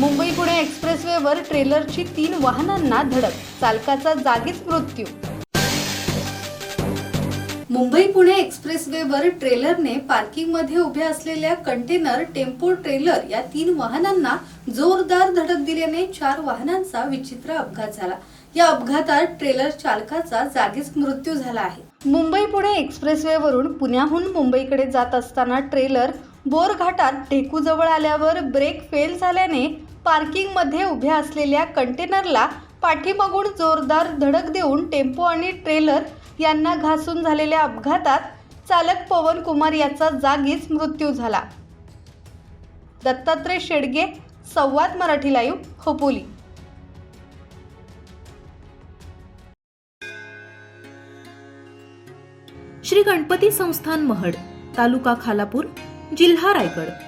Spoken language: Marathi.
पुणे एक्सप्रेसवेवर ट्रेलरची तीन वाहनांना धडक चालकाचा जागीच मृत्यू. मुंबई पुणे एक्सप्रेसवेवर ट्रेलरने पार्किंगमध्ये उभ्या असलेल्या कंटेनर टेम्पो ट्रेलर या तीन वाहनांना जोरदार धडक दिल्याने चार वाहनांचा विचित्र अपघात झाला. या अपघातात ट्रेलर चालकाचा जागीच मृत्यू झाला आहे. मुंबई पुणे एक्सप्रेसवेवरून पुण्याहून मुंबईकडे जात असताना ट्रेलर बोर घाटात ढेकूजवळ आल्यावर ब्रेक फेल झाल्याने पार्किंगमध्ये उभ्या असलेल्या कंटेनरला पाठीमागून जोरदार धडक देऊन टेम्पो आणि ट्रेलर यांना घासून झालेल्या अपघातात चालक पवन कुमार याचा जागीच मृत्यू झाला. दत्तात्रय शेडगे संवाद मराठी लाईव्ह खोपोली. श्री गणपती संस्थान महड तालुका खालापूर जिल्हा रायगड.